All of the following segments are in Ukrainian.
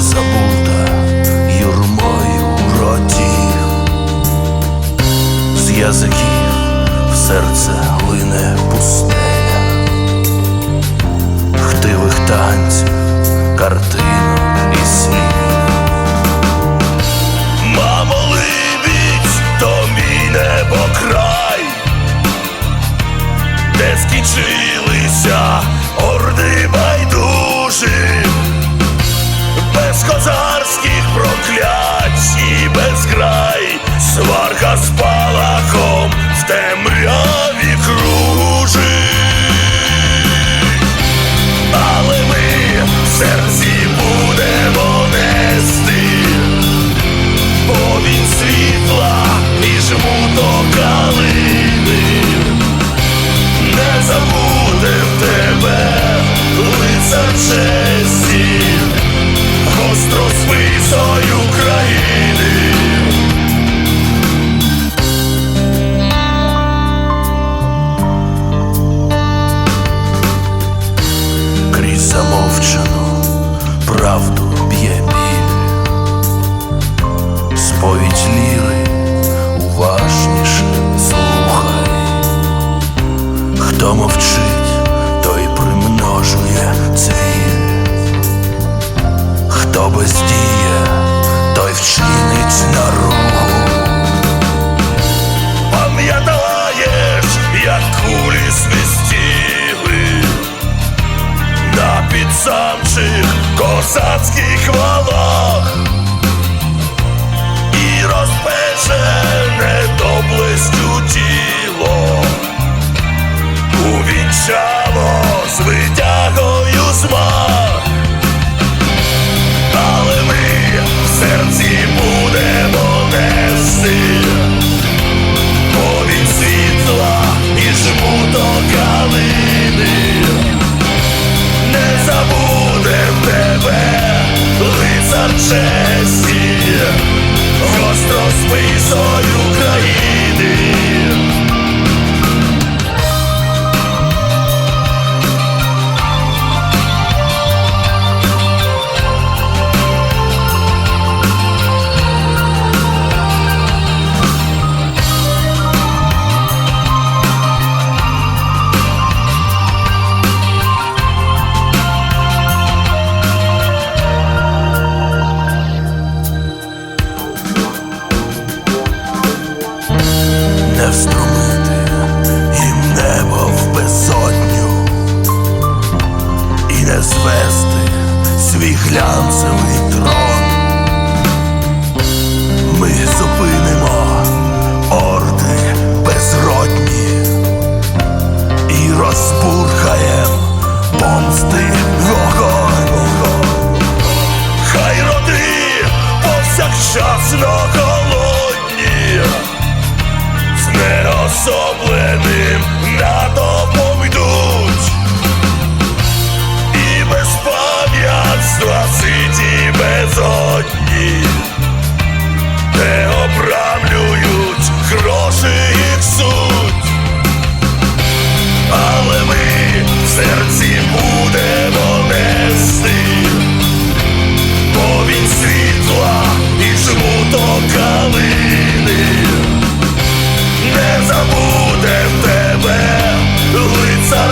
забута юрмою в роті, з язиків в серце лине пустеля, хтивих танців, картинок і слів. Мамо, либідь, то мій небокрай, де скінчилися орди байдужих, сварка Хто мовчить, той примножує цвіль Хто бездіє, той вчинить наругу Пам'ятаєш, як кулі свистіли на підсамчих козацьких валах? І розпечене доблестю звести свій глянцевий трон. Ми зупинимо орди безродні і розпурхаєм помсти вогонь. Хай роди повсякчасно голодні з неособленим натовпом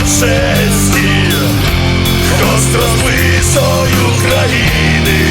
честі, гостро списою країни.